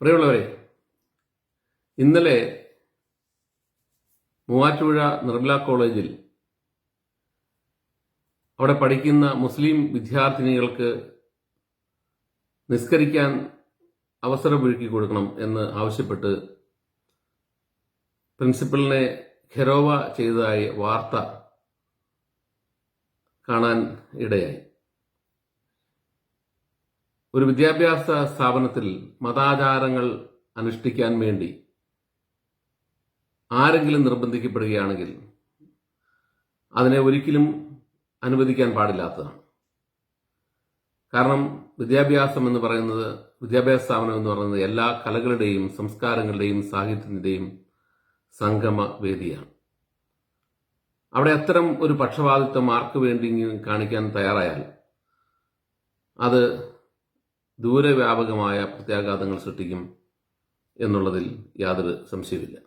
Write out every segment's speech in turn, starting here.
പ്രിയമുള്ളവരെ ഇന്നലെ മൂവാറ്റുപുഴ നിർമ്മല കോളേജിൽ അവിടെ പഠിക്കുന്ന മുസ്ലിം വിദ്യാർത്ഥിനികൾക്ക് നിസ്കരിക്കാൻ അവസരമൊരുക്കി കൊടുക്കണം എന്ന് ആവശ്യപ്പെട്ട് പ്രിൻസിപ്പലിനെ ഖെരോവ ചെയ്തതായി വാർത്ത കാണാൻ ഇടയായി. ഒരു വിദ്യാഭ്യാസ സ്ഥാപനത്തിൽ മതാചാരങ്ങൾ അനുഷ്ഠിക്കാൻ വേണ്ടി ആരെങ്കിലും നിർബന്ധിക്കപ്പെടുകയാണെങ്കിൽ അതിനെ ഒരിക്കലും അനുവദിക്കാൻ പാടില്ലാത്തതാണ്. കാരണം വിദ്യാഭ്യാസം എന്ന് പറയുന്നത് വിദ്യാഭ്യാസ സ്ഥാപനം എന്ന് പറയുന്നത് എല്ലാ കലകളുടെയും സംസ്കാരങ്ങളുടെയും സാഹിത്യത്തിന്റെയും സംഗമ വേദിയാണ് അവിടെ അത്തരം ഒരു പക്ഷപാതിത്വം ആർക്ക് വേണ്ടി കാണിക്കാൻ തയ്യാറായാൽ അത് ദൂരവ്യാപകമായ പ്രത്യാഘാതങ്ങൾ സൃഷ്ടിക്കും എന്നുള്ളതിൽ യാതൊരു സംശയമില്ല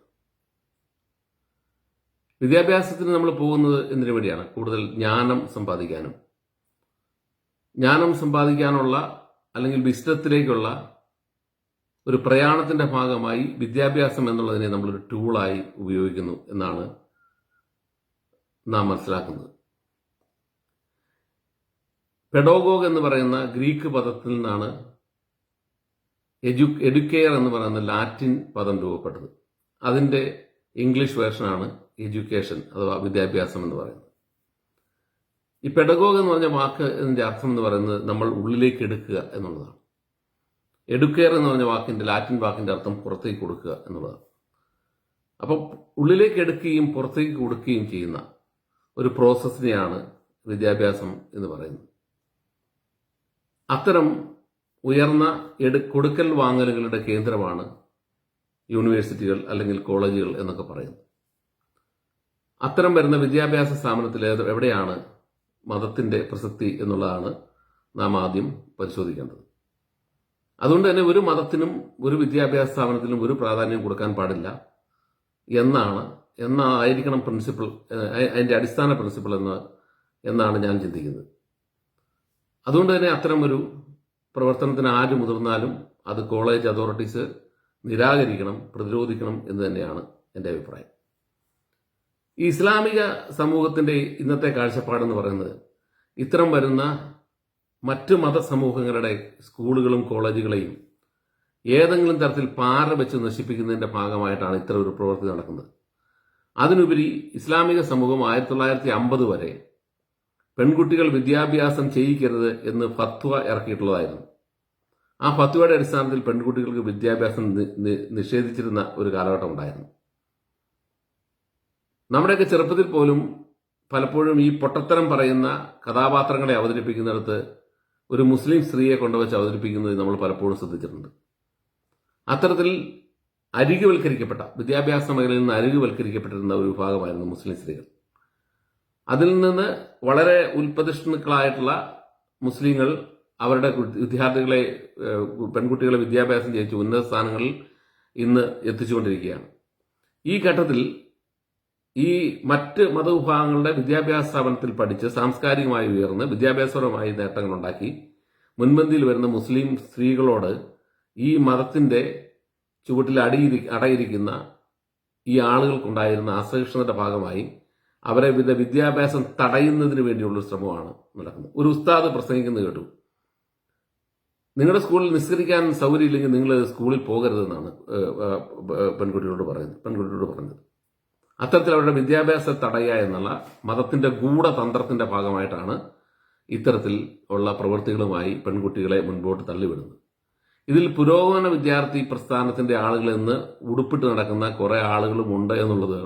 വിദ്യാഭ്യാസത്തിന് നമ്മൾ പോകുന്നത് എന്തിനു വേണ്ടിയാണ്? കൂടുതൽ ജ്ഞാനം സമ്പാദിക്കാനും. ജ്ഞാനം സമ്പാദിക്കാനുള്ള അല്ലെങ്കിൽ വിശുദ്ധത്തിലേക്കുള്ള ഒരു പ്രയാണത്തിന്റെ ഭാഗമായി വിദ്യാഭ്യാസം എന്നുള്ളതിനെ നമ്മളൊരു ടൂളായി ഉപയോഗിക്കുന്നു എന്നാണ് നാം മനസ്സിലാക്കുന്നത്. പെഡോഗോഗ് എന്ന് പറയുന്ന ഗ്രീക്ക് പദത്തിൽ നിന്നാണ് എജു എഡ്യൂക്കെയർ എന്ന് പറയുന്ന ലാറ്റിൻ പദം രൂപപ്പെട്ടത്. അതിന്റെ ഇംഗ്ലീഷ് വേർഷനാണ് എഡ്യൂക്കേഷൻ അഥവാ വിദ്യാഭ്യാസം എന്ന് പറയുന്നത്. ഈ പെഡഗോഗ് എന്ന് പറഞ്ഞ വാക്ക് ഇതിന്റെ അർത്ഥം എന്ന് പറയുന്നത് നമ്മൾ ഉള്ളിലേക്ക് എടുക്കുക എന്നുള്ളതാണ്. എടുക്കെയർ എന്ന് പറഞ്ഞ വാക്കിന്റെ ലാറ്റിൻ വാക്കിന്റെ അർത്ഥം പുറത്തേക്ക് കൊടുക്കുക എന്നുള്ളതാണ്. അപ്പം ഉള്ളിലേക്ക് എടുക്കുകയും പുറത്തേക്ക് കൊടുക്കുകയും ചെയ്യുന്ന ഒരു പ്രോസസ്സിനെയാണ് വിദ്യാഭ്യാസം എന്ന് പറയുന്നത്. അത്തരം ഉയർന്ന എടു കൊടുക്കൽ വാങ്ങലുകളുടെ കേന്ദ്രമാണ് യൂണിവേഴ്സിറ്റികൾ അല്ലെങ്കിൽ കോളേജുകൾ എന്നൊക്കെ പറയുന്നത്. അത്തരം വരുന്ന വിദ്യാഭ്യാസ സ്ഥാപനത്തിൽ എവിടെയാണ് മതത്തിന്റെ പ്രസക്തി എന്നുള്ളതാണ് നാം ആദ്യം പരിശോധിക്കേണ്ടത്. അതുകൊണ്ട് തന്നെ ഒരു മതത്തിനും ഒരു വിദ്യാഭ്യാസ സ്ഥാപനത്തിനും ഒരു പ്രാധാന്യം കൊടുക്കാൻ പാടില്ല എന്നാണ് എന്നായിരിക്കണം പ്രിൻസിപ്പിൾ അതിന്റെ അടിസ്ഥാന പ്രിൻസിപ്പിൾ എന്ന് എന്നാണ് ഞാൻ ചിന്തിക്കുന്നത്. അതുകൊണ്ട് തന്നെ അത്തരം ഒരു പ്രവർത്തനത്തിന് ആര് മുതിർന്നാലും അത് കോളേജ് അതോറിറ്റീസ് നിരാകരിക്കണം പ്രതിരോധിക്കണം എന്ന് തന്നെയാണ് എന്റെ അഭിപ്രായം. ഈ ഇസ്ലാമിക സമൂഹത്തിന്റെ ഇന്നത്തെ കാഴ്ചപ്പാടെന്ന് പറയുന്നത് ഇത്തരം വരുന്ന മറ്റ് മതസമൂഹങ്ങളുടെ സ്കൂളുകളും കോളേജുകളെയും ഏതെങ്കിലും തരത്തിൽ പാറ വെച്ച് നശിപ്പിക്കുന്നതിന്റെ ഭാഗമായിട്ടാണ് ഇത്തരം ഒരു പ്രവൃത്തി നടക്കുന്നത്. അതിനുപരി ഇസ്ലാമിക സമൂഹം ആയിരത്തി തൊള്ളായിരത്തി അമ്പത് വരെ പെൺകുട്ടികൾ വിദ്യാഭ്യാസം ചെയ്യിക്കരുത് എന്ന് ഫത്വ ഇറക്കിയിട്ടുള്ളതായിരുന്നു. ആ ഫത്വയുടെ അടിസ്ഥാനത്തിൽ പെൺകുട്ടികൾക്ക് വിദ്യാഭ്യാസം നിഷേധിച്ചിരുന്ന ഒരു കാലഘട്ടം ഉണ്ടായിരുന്നു. നമ്മുടെയൊക്കെ ചെറുപ്പത്തിൽ പോലും പലപ്പോഴും ഈ പൊട്ടത്തരം പറയുന്ന കഥാപാത്രങ്ങളെ അവതരിപ്പിക്കുന്നിടത്ത് ഒരു മുസ്ലിം സ്ത്രീയെ കൊണ്ടുവച്ച് അവതരിപ്പിക്കുന്നത് നമ്മൾ പലപ്പോഴും ശ്രദ്ധിച്ചിട്ടുണ്ട്. അത്തരത്തിൽ അരികുവൽക്കരിക്കപ്പെട്ട വിദ്യാഭ്യാസ മേഖലയിൽ നിന്ന് അരികുവൽക്കരിക്കപ്പെട്ടിരുന്ന ഒരു വിഭാഗമായിരുന്നു മുസ്ലിം സ്ത്രീകൾ. അതിൽ നിന്ന് വളരെ ഉൽപ്പതിഷ്ണുക്കളായിട്ടുള്ള മുസ്ലിങ്ങൾ അവരുടെ വിദ്യാർത്ഥികളെ പെൺകുട്ടികളെ വിദ്യാഭ്യാസം ചെയ്യിച്ച് ഉന്നത സ്ഥാനങ്ങളിൽ ഇന്ന് എത്തിച്ചുകൊണ്ടിരിക്കുകയാണ്. ഈ ഘട്ടത്തിൽ ഈ മറ്റ് മതവിഭാഗങ്ങളുടെ വിദ്യാഭ്യാസ സ്ഥാപനത്തിൽ പഠിച്ച് സാംസ്കാരികമായി ഉയർന്ന് വിദ്യാഭ്യാസപരമായി നേട്ടങ്ങൾ ഉണ്ടാക്കി മുൻപന്തിയിൽ വരുന്ന മുസ്ലിം സ്ത്രീകളോട് ഈ മതത്തിന്റെ ചുവട്ടിൽ അടിയിരി അടയിരിക്കുന്ന ഈ ആളുകൾക്കുണ്ടായിരുന്ന അസഹിഷ്ണുതയുടെ ഭാഗമായി അവരെ വിദ്യാഭ്യാസം തടയുന്നതിന് വേണ്ടിയുള്ള ശ്രമമാണ് നടക്കുന്നത്. ഒരു ഉസ്താദ് പ്രസംഗിക്കുന്നത് കേട്ടു. നിങ്ങളുടെ സ്കൂളിൽ നിസ്കരിക്കാൻ സൗകര്യമില്ലെങ്കിൽ നിങ്ങൾ സ്കൂളിൽ പോകരുതെന്നാണ് പെൺകുട്ടികളോട് പറയുന്നത്. പെൺകുട്ടികളോട് പറഞ്ഞത്. അത്തരത്തിൽ അവരുടെ വിദ്യാഭ്യാസം തടയുക എന്നുള്ള മതത്തിന്റെ ഗൂഢതന്ത്രത്തിന്റെ ഭാഗമായിട്ടാണ് ഇത്തരത്തിൽ ഉള്ള പ്രവൃത്തികളുമായി പെൺകുട്ടികളെ മുൻപോട്ട് തള്ളിവിടുന്നത്. ഇതിൽ പുരോഗമന വിദ്യാർത്ഥി പ്രസ്ഥാനത്തിന്റെ ആളുകൾ എന്ന് ഉടുപ്പിട്ട് നടക്കുന്ന കുറെ ആളുകളും ഉണ്ട് എന്നുള്ളത്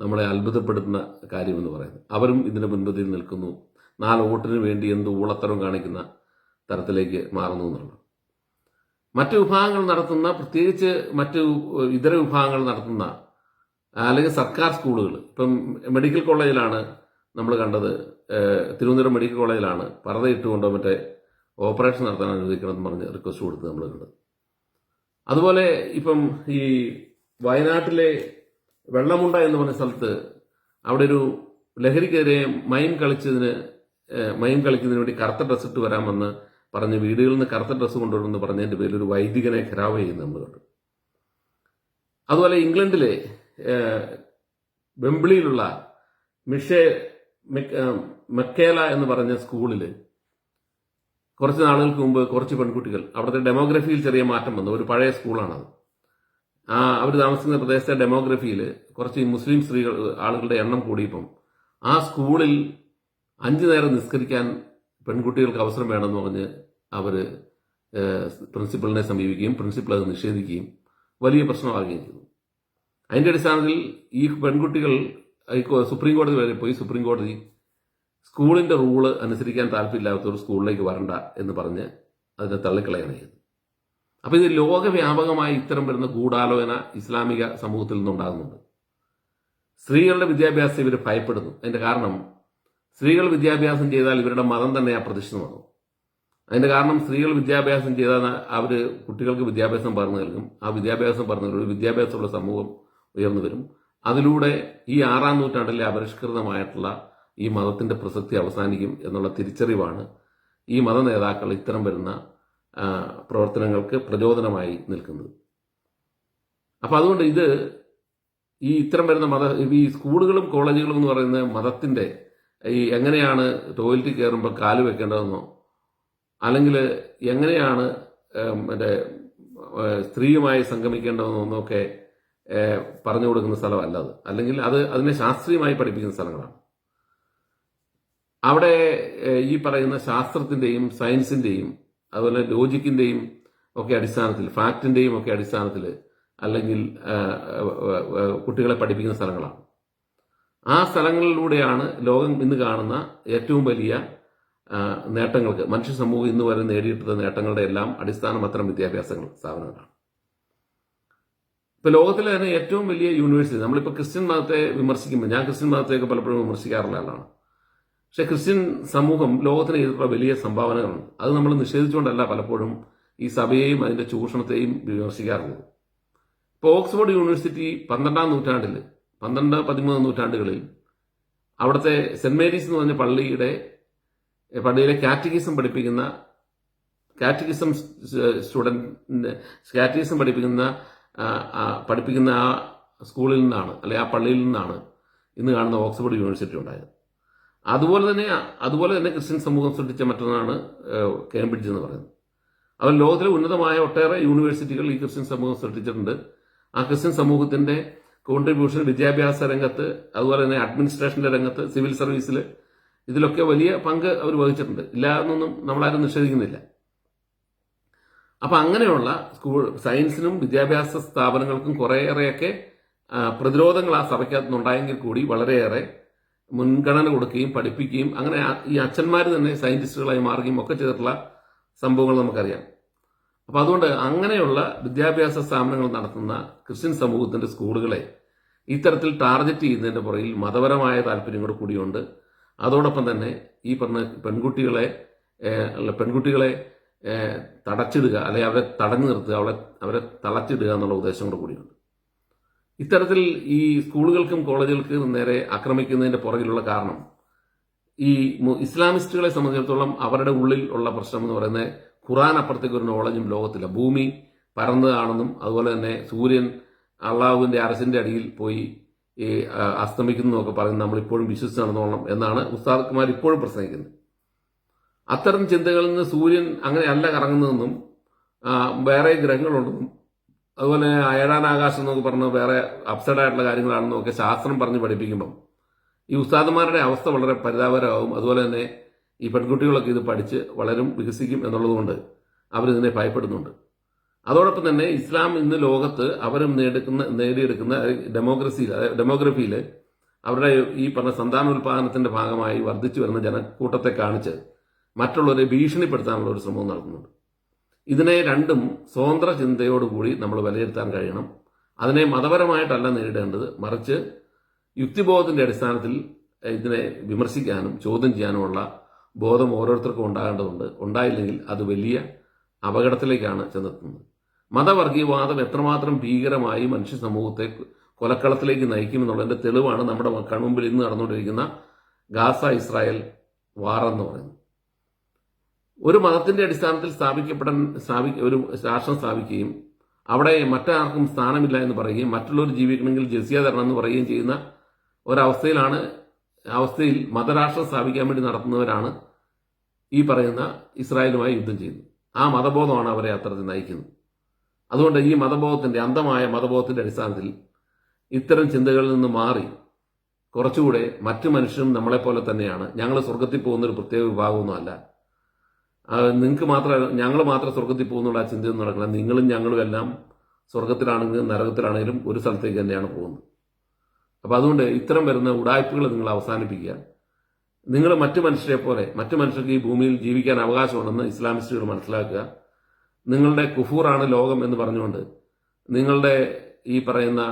നമ്മളെ അത്ഭുതപ്പെടുത്തുന്ന കാര്യമെന്ന് പറയുന്നത്. അവരും ഇതിന്റെ മുൻപതിയിൽ നിൽക്കുന്നു. നാല് വോട്ടിന് വേണ്ടി എന്ത് ഊളത്തരം കാണിക്കുന്ന തരത്തിലേക്ക് മാറുന്നു എന്നുള്ളത്. മറ്റ് വിഭാഗങ്ങൾ നടത്തുന്ന പ്രത്യേകിച്ച് മറ്റ് ഇതര വിഭാഗങ്ങൾ നടത്തുന്ന അല്ലെങ്കിൽ സർക്കാർ സ്കൂളുകൾ. ഇപ്പം മെഡിക്കൽ കോളേജിലാണ് നമ്മൾ കണ്ടത് തിരുവനന്തപുരം മെഡിക്കൽ കോളേജിലാണ് പറത ഇട്ടുകൊണ്ടോ മറ്റേ ഓപ്പറേഷൻ നടത്താൻ അനുവദിക്കണമെന്ന് പറഞ്ഞ് റിക്വസ്റ്റ് കൊടുത്ത് നമ്മൾ കണ്ടത്. അതുപോലെ ഇപ്പം ഈ വയനാട്ടിലെ വെള്ളമുണ്ട എന്ന് പറഞ്ഞ സ്ഥലത്ത് അവിടെ ഒരു ലഹരിക്കെതിരെ മയം കളിച്ചതിന് മയം കളിക്കുന്നതിന് വേണ്ടി കറുത്ത ഡ്രസ്സ് ഇട്ട് വരാമെന്ന് പറഞ്ഞ് വീടുകളിൽ നിന്ന് കറുത്ത ഡ്രസ്സ് കൊണ്ടുവരുമെന്ന് പറഞ്ഞതിന്റെ പേരിൽ ഒരു വൈദികനെ ഖരാവ് ചെയ്യുന്നത് നമ്മൾ കണ്ടു. അതുപോലെ ഇംഗ്ലണ്ടിലെ വെമ്പിളിയിലുള്ള മിഷേ മെക്- മെക്കേല എന്ന് പറഞ്ഞ സ്കൂളിൽ കുറച്ച് നാളുകൾക്ക് മുമ്പ് കുറച്ച് പെൺകുട്ടികൾ അവിടുത്തെ ഡെമോഗ്രഫിയിൽ ചെറിയ മാറ്റം വന്നു. ഒരു പഴയ സ്കൂളാണത്. ആ അവർ താമസിക്കുന്ന പ്രദേശത്തെ ഡെമോഗ്രഫിയിൽ കുറച്ച് മുസ്ലിം സ്ത്രീകൾ ആളുകളുടെ എണ്ണം കൂടിയപ്പം ആ സ്കൂളിൽ അഞ്ചു നേരം നിസ്കരിക്കാൻ പെൺകുട്ടികൾക്ക് അവസരം വേണമെന്ന് പറഞ്ഞ് അവർ പ്രിൻസിപ്പളിനെ സമീപിക്കുകയും പ്രിൻസിപ്പൾ അത് നിഷേധിക്കുകയും വലിയ പ്രശ്നമാകുകയും ചെയ്തു. അതിന്റെ അടിസ്ഥാനത്തിൽ ഈ പെൺകുട്ടികൾ സുപ്രീം കോടതി വരെ പോയി. സുപ്രീം കോടതി സ്കൂളിന്റെ റൂൾ അനുസരിക്കാൻ താല്പര്യമില്ലാത്തവർ സ്കൂളിലേക്ക് വരണ്ട എന്ന് പറഞ്ഞ് അതിനെ തള്ളിക്കളയാണ് ചെയ്തത്. അപ്പൊ ഇത് ലോകവ്യാപകമായി ഇത്തരം വരുന്ന ഗൂഢാലോചന ഇസ്ലാമിക സമൂഹത്തിൽ നിന്നുണ്ടാകുന്നുണ്ട്. സ്ത്രീകളുടെ വിദ്യാഭ്യാസം ഇവർ ഭയപ്പെടുന്നു. അതിന്റെ കാരണം സ്ത്രീകൾ വിദ്യാഭ്യാസം ചെയ്താൽ ഇവരുടെ മതം തന്നെ അപ്രതിഷ്ഠമാകും അതിന്റെ കാരണം സ്ത്രീകൾ വിദ്യാഭ്യാസം ചെയ്താൽ അവർ കുട്ടികൾക്ക് വിദ്യാഭ്യാസം പറഞ്ഞു നൽകും. ആ വിദ്യാഭ്യാസം പറഞ്ഞു നൽകും. വിദ്യാഭ്യാസമുള്ള സമൂഹം ഉയർന്നു വരും. അതിലൂടെ ഈ ആറാം നൂറ്റാണ്ടിലെ അപരിഷ്കൃതമായിട്ടുള്ള ഈ മതത്തിന്റെ പ്രസക്തി അവസാനിക്കും എന്നുള്ള തിരിച്ചറിവാണ് ഈ മത നേതാക്കൾ ഇത്തരം വരുന്ന പ്രവർത്തനങ്ങൾക്ക് പ്രചോദനമായി നിൽക്കുന്നത്. അപ്പൊ അതുകൊണ്ട് ഇത് ഈ ഇത്തരം വരുന്ന മത ഈ സ്കൂളുകളും കോളേജുകളും എന്ന് പറയുന്ന മതത്തിന്റെ ഈ എങ്ങനെയാണ് ടോയ്ലറ്റിൽ കയറുമ്പോൾ കാൽ വെക്കേണ്ടതെന്നോ അല്ലെങ്കിൽ എങ്ങനെയാണ് മറ്റേ സ്ത്രീയുമായി സംഗമിക്കേണ്ടതെന്നൊക്കെ പറഞ്ഞു കൊടുക്കുന്ന സ്ഥലമല്ല അത്. അല്ലെങ്കിൽ അത് അതിനെ ശാസ്ത്രീയമായി പഠിപ്പിക്കുന്ന സ്ഥലങ്ങളാണ്. അവിടെ ഈ പറയുന്ന ശാസ്ത്രത്തിന്റെയും സയൻസിന്റെയും അതുപോലെ ലോജിക്കിന്റെയും ഒക്കെ അടിസ്ഥാനത്തിൽ ഫാക്ടിന്റെയും ഒക്കെ അടിസ്ഥാനത്തിൽ അല്ലെങ്കിൽ കുട്ടികളെ പഠിപ്പിക്കുന്ന സ്ഥലങ്ങളാണ്. ആ സ്ഥലങ്ങളിലൂടെയാണ് ലോകം ഇന്ന് കാണുന്ന ഏറ്റവും വലിയ നേട്ടങ്ങൾക്ക് മനുഷ്യ സമൂഹം ഇന്ന് വരെ നേടിയിട്ടുള്ള നേട്ടങ്ങളുടെ എല്ലാം അടിസ്ഥാനം അത്തരം വിദ്യാഭ്യാസങ്ങൾ സ്ഥാപനങ്ങളാണ്. ഇപ്പൊ ലോകത്തിലെ തന്നെ ഏറ്റവും വലിയ യൂണിവേഴ്സിറ്റി നമ്മളിപ്പോൾ ക്രിസ്ത്യൻ മതത്തെ വിമർശിക്കുമ്പോൾ ഞാൻ ക്രിസ്ത്യൻ മതത്തെയൊക്കെ പലപ്പോഴും വിമർശിക്കാറുള്ള ആളാണ്. പക്ഷെ ക്രിസ്ത്യൻ സമൂഹം ലോകത്തിന് ചെയ്തിട്ടുള്ള വലിയ സംഭാവനകളാണ്. അത് നമ്മൾ നിഷേധിച്ചുകൊണ്ടല്ല പലപ്പോഴും ഈ സഭയെയും അതിന്റെ ചൂഷണത്തെയും വിമർശിക്കാറുള്ളത് ഇപ്പോൾ ഓക്സ്ഫോർഡ് യൂണിവേഴ്സിറ്റി പന്ത്രണ്ടാം നൂറ്റാണ്ടിൽ പന്ത്രണ്ട് പതിമൂന്ന് നൂറ്റാണ്ടുകളിൽ അവിടുത്തെ സെന്റ് മേരീസ് എന്ന് പറഞ്ഞ പള്ളിയുടെ പള്ളിയിലെ കാറ്റഗിസം പഠിപ്പിക്കുന്ന കാറ്റഗിസം സ്റ്റുഡന്റ് കാറ്റഗിസം പഠിപ്പിക്കുന്ന പഠിപ്പിക്കുന്ന ആ സ്കൂളിൽ നിന്നാണ് അല്ലെ ആ പള്ളിയിൽ നിന്നാണ് ഇന്ന് കാണുന്ന ഓക്സ്ഫോർഡ് യൂണിവേഴ്സിറ്റി ഉണ്ടായത്. അതുപോലെ തന്നെ അതുപോലെ തന്നെ ക്രിസ്ത്യൻ സമൂഹം ശ്രദ്ധിച്ച മറ്റൊന്നാണ് കേംബ്രിഡ്ജ് എന്ന് പറയുന്നത്. അവർ ലോകത്തിലെ ഉന്നതമായ ഒട്ടേറെ യൂണിവേഴ്സിറ്റികൾ ഈ ക്രിസ്ത്യൻ സമൂഹം സൃഷ്ടിച്ചിട്ടുണ്ട് ആ ക്രിസ്ത്യൻ സമൂഹത്തിന്റെ കോൺട്രിബ്യൂഷൻ വിദ്യാഭ്യാസ രംഗത്ത് അതുപോലെ തന്നെ അഡ്മിനിസ്ട്രേഷന്റെ രംഗത്ത് സിവിൽ സർവീസിൽ ഇതിലൊക്കെ വലിയ പങ്ക് അവർ വഹിച്ചിട്ടുണ്ട്. ഇല്ല എന്നൊന്നും നമ്മളാരും നിഷേധിക്കുന്നില്ല. അപ്പൊ അങ്ങനെയുള്ള സ്കൂൾ സയൻസിനും വിദ്യാഭ്യാസ സ്ഥാപനങ്ങൾക്കും കുറേയേറെയൊക്കെ പ്രതിരോധങ്ങൾ ആ സഭയ്ക്കകത്തുനിന്നുണ്ടായെങ്കിൽ കൂടി വളരെയേറെ മുൻഗണന കൊടുക്കുകയും പഠിപ്പിക്കുകയും അങ്ങനെ ഈ അച്ഛന്മാർ തന്നെ സയന്റിസ്റ്റുകളായി മാറുകയും ഒക്കെ ചെയ്തിട്ടുള്ള സംഭവങ്ങൾ നമുക്കറിയാം. അപ്പോൾ അതുകൊണ്ട് അങ്ങനെയുള്ള വിദ്യാഭ്യാസ സ്ഥാപനങ്ങൾ നടത്തുന്ന ക്രിസ്ത്യൻ സമൂഹത്തിന്റെ സ്കൂളുകളെ ഇത്തരത്തിൽ ടാർഗറ്റ് ചെയ്യുന്നതിന്റെ പുറയിൽ മതപരമായ താല്പര്യം കൂടെ കൂടിയുണ്ട്. അതോടൊപ്പം തന്നെ ഈ പറഞ്ഞ പെൺകുട്ടികളെ പെൺകുട്ടികളെ തടച്ചിടുക അല്ലെങ്കിൽ അവരെ തടഞ്ഞു നിർത്തുക അവളെ അവരെ തളച്ചിടുക എന്നുള്ള ഉദ്ദേശം കൂടെ കൂടിയുണ്ട്. ഇത്തരത്തിൽ ഈ സ്കൂളുകൾക്കും കോളേജുകൾക്കും നേരെ ആക്രമിക്കുന്നതിന്റെ പുറകിലുള്ള കാരണം ഈ ഇസ്ലാമിസ്റ്റുകളെ സംബന്ധിച്ചിടത്തോളം അവരുടെ ഉള്ളിൽ ഉള്ള പ്രശ്നം എന്ന് പറയുന്നത് ഖുറാൻ അപ്പുറത്തേക്ക് ഒരു നോളജും ലോകത്തില്ല. ഭൂമി പരന്നതാണെന്നും അതുപോലെ തന്നെ സൂര്യൻ അള്ളാഹുവിന്റെ അരസിന്റെ അടിയിൽ പോയി ഈ ആ, അസ്തമിക്കുന്നു എന്നൊക്കെ പറയുന്നത് നമ്മൾ ഇപ്പോഴും വിശ്വസിച്ച് നടന്നോളണം എന്നാണ് ഉസ്താദുമാർ ഇപ്പോഴും പ്രസംഗിക്കുന്നത്. അത്തരം ചിന്തകളിൽ നിന്ന് സൂര്യൻ അങ്ങനെ അല്ല കറങ്ങുന്നതെന്നും വേറെ ഗ്രഹങ്ങളുണ്ടെന്നും അതുപോലെ അയടാൻ ആകാശം എന്നൊക്കെ പറഞ്ഞ് വേറെ അപ്സൈഡ് ആയിട്ടുള്ള കാര്യങ്ങളാണെന്നൊക്കെ ശാസ്ത്രം പറഞ്ഞ് പഠിപ്പിക്കുമ്പം ഈ ഉസ്താദുമാരുടെ അവസ്ഥ വളരെ പരിതാപകരമാവും അതുപോലെ തന്നെ ഈ പെൺകുട്ടികളൊക്കെ ഇത് പഠിച്ച് വളരും വികസിക്കും എന്നുള്ളതുകൊണ്ട് അവരിതിനെ ഭയപ്പെടുന്നുണ്ട്. അതോടൊപ്പം തന്നെ ഇസ്ലാം ഇന്ന് ലോകത്ത് അവരും നേടുക്കുന്ന നേടിയെടുക്കുന്ന ഡെമോക്രസിയിൽ ഡെമോഗ്രഫിയിൽ അവരുടെ ഈ പറഞ്ഞ സന്താനോൽപാദനത്തിന്റെ ഭാഗമായി വർദ്ധിച്ചു വരുന്ന ജനക്കൂട്ടത്തെ കാണിച്ച് മറ്റുള്ളവരെ ഭീഷണിപ്പെടുത്താനുള്ള ഒരു ശ്രമവും നടത്തുന്നുണ്ട് ഇതിനെ രണ്ടും സ്വതന്ത്ര ചിന്തയോടുകൂടി നമ്മൾ വിലയിരുത്താൻ കഴിയണം. അതിനെ മതപരമായിട്ടല്ല നേരിടേണ്ടത്. മറിച്ച് യുക്തിബോധത്തിന്റെ അടിസ്ഥാനത്തിൽ ഇതിനെ വിമർശിക്കാനും ചോദ്യം ചെയ്യാനുമുള്ള ബോധം ഓരോരുത്തർക്കും ഉണ്ടാകേണ്ടതുണ്ട്. ഉണ്ടായില്ലെങ്കിൽ അത് വലിയ അപകടത്തിലേക്കാണ് ചെന്നെത്തുന്നത്. മതവർഗീയവാദം എത്രമാത്രം ഭീകരമായി മനുഷ്യ സമൂഹത്തെ കൊലക്കളത്തിലേക്ക് നയിക്കുമെന്നുള്ളതിന്റെ തെളിവാണ് നമ്മുടെ കൺമുമ്പിൽ ഇന്ന് നടന്നുകൊണ്ടിരിക്കുന്ന ഗാസ ഇസ്രായേൽ വാർ എന്ന് പറയുന്നത്. ഒരു മതത്തിന്റെ അടിസ്ഥാനത്തിൽ സ്ഥാപിക്കപ്പെടാൻ സ്ഥാപി ഒരു രാഷ്ട്രം സ്ഥാപിക്കുകയും അവിടെ മറ്റാർക്കും സ്ഥാനമില്ല എന്ന് പറയുകയും മറ്റുള്ളവർ ജീവിക്കണമെങ്കിൽ ജസിയ തരണം എന്ന് പറയുകയും ചെയ്യുന്ന ഒരവസ്ഥയിലാണ് അവസ്ഥയിൽ മതരാഷ്ട്രം സ്ഥാപിക്കാൻ വേണ്ടി നടത്തുന്നവരാണ് ഈ പറയുന്ന ഇസ്രായേലുമായി യുദ്ധം ചെയ്യുന്നത്. ആ മതബോധമാണ് അവരെ അത്തരത്തിൽ നയിക്കുന്നത്. അതുകൊണ്ട് ഈ മതബോധത്തിന്റെ അന്ധമായ മതബോധത്തിന്റെ അടിസ്ഥാനത്തിൽ ഇത്തരം ചിന്തകളിൽ നിന്ന് മാറി കുറച്ചുകൂടെ മറ്റു മനുഷ്യരും നമ്മളെപ്പോലെ തന്നെയാണ്. ഞങ്ങൾ സ്വർഗത്തിൽ പോകുന്ന ഒരു പ്രത്യേക വിഭാഗമൊന്നുമല്ല. നിങ്ങൾക്ക് മാത്രം ഞങ്ങൾ മാത്രം സ്വർഗത്തിൽ പോകുന്നുള്ള ആ ചിന്തയൊന്നും നടക്കില്ല. നിങ്ങളും ഞങ്ങളും എല്ലാം സ്വർഗത്തിലാണെങ്കിലും നരകത്തിലാണെങ്കിലും ഒരു സ്ഥലത്തേക്ക് തന്നെയാണ് പോകുന്നത്. അപ്പോൾ അതുകൊണ്ട് ഇത്തരം വരുന്ന ഉടായ്പകൾ നിങ്ങൾ അവസാനിപ്പിക്കുക. നിങ്ങൾ മറ്റു മനുഷ്യരെ പോലെ മറ്റു മനുഷ്യർക്ക് ഈ ഭൂമിയിൽ ജീവിക്കാൻ അവകാശമുണ്ടെന്ന് ഇസ്ലാമിസ്റ്റുകൾ മനസ്സിലാക്കുക. നിങ്ങളുടെ കുഫൂറാണ് ലോകം എന്ന് പറഞ്ഞുകൊണ്ട് നിങ്ങളുടെ ഈ പറയുന്ന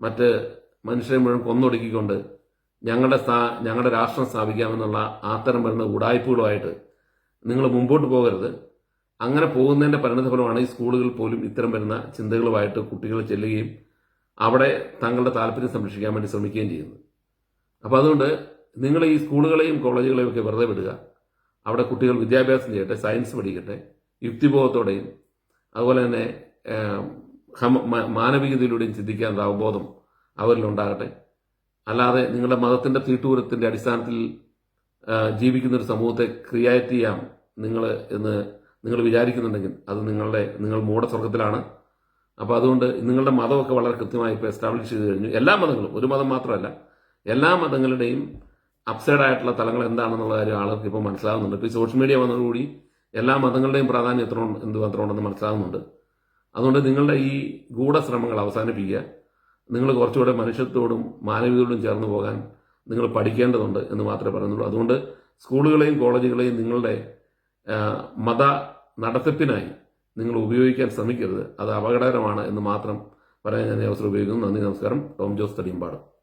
മറ്റ് മനുഷ്യരെ മുഴുവൻ കൊന്നൊടുക്കിക്കൊണ്ട് ഞങ്ങളുടെ സ്ഥാ ഞങ്ങളുടെ രാഷ്ട്രം സ്ഥാപിക്കാമെന്നുള്ള ആത്തരം വരുന്ന ഉടായ്പകളുമായിട്ട് നിങ്ങൾ മുമ്പോട്ട് പോകരുത്. അങ്ങനെ പോകുന്നതിന്റെ പരിണതഫലമാണ് ഈ സ്കൂളുകളിൽ പോലും ഇത്തരം വരുന്ന ചിന്തകളുമായിട്ട് കുട്ടികൾ ചെല്ലുകയും അവിടെ തങ്ങളുടെ താല്പര്യം സംരക്ഷിക്കാൻ വേണ്ടി ശ്രമിക്കുകയും ചെയ്യുന്നത്. അപ്പോൾ അതുകൊണ്ട് നിങ്ങൾ ഈ സ്കൂളുകളെയും കോളേജുകളെയും ഒക്കെ വെറുതെ വിടുക. അവിടെ കുട്ടികൾ വിദ്യാഭ്യാസം ചെയ്യട്ടെ സയൻസ് പഠിക്കട്ടെ യുക്തിബോധത്തോടെയും അതുപോലെ തന്നെ മാനവികതയിലൂടെയും ചിന്തിക്കാനുള്ള അവബോധം അവരിലുണ്ടാകട്ടെ. അല്ലാതെ നിങ്ങളുടെ മതത്തിന്റെ തീട്ടൂരത്തിന്റെ അടിസ്ഥാനത്തിൽ ജീവിക്കുന്ന ഒരു സമൂഹത്തെ ക്രിയേറ്റ് ചെയ്യാം നിങ്ങൾ എന്ന് നിങ്ങൾ വിചാരിക്കുന്നുണ്ടെങ്കിൽ അത് നിങ്ങളുടെ നിങ്ങൾ മൂഢസ്വർഗത്തിലാണ് അപ്പോൾ അതുകൊണ്ട് നിങ്ങളുടെ മതമൊക്കെ വളരെ കൃത്യമായി ഇപ്പോൾ എസ്റ്റാബ്ലിഷ് ചെയ്ത് കഴിഞ്ഞു. എല്ലാ മതങ്ങളും ഒരു മതം മാത്രമല്ല എല്ലാ മതങ്ങളുടെയും അപ്സൈഡ് ആയിട്ടുള്ള തലങ്ങൾ എന്താണെന്നുള്ള കാര്യം ആളുകൾക്ക് ഇപ്പോൾ മനസ്സിലാകുന്നുണ്ട് ഇപ്പോൾ ഈ സോഷ്യൽ മീഡിയ വന്നതോടുകൂടി എല്ലാ മതങ്ങളുടെയും പ്രാധാന്യം എത്ര ഉണ്ട്- എന്ത് മാത്രം ഉണ്ടെന്ന് മനസ്സിലാകുന്നുണ്ട് അതുകൊണ്ട് നിങ്ങളുടെ ഈ ഗൂഢശ്രമങ്ങൾ അവസാനിപ്പിക്കുക. നിങ്ങൾ കുറച്ചുകൂടെ മനുഷ്യത്തോടും മാനവികതയോടും ചേർന്ന് പോകാൻ നിങ്ങൾ പഠിക്കേണ്ടതുണ്ട് എന്ന് മാത്രമേ പറയുന്നുള്ളൂ. അതുകൊണ്ട് സ്കൂളുകളെയും കോളേജുകളെയും നിങ്ങളുടെ മത നടത്തിപ്പിനായി നിങ്ങൾ ഉപയോഗിക്കാൻ ശ്രമിക്കരുത്. അത് അപകടകരമാണ് എന്ന് മാത്രം പറയാൻ ഞാൻ ഈ അവസരം ഉപയോഗിക്കുന്നു. നന്ദി നമസ്കാരം. ടോം ജോസ് തടിയമ്പാട്.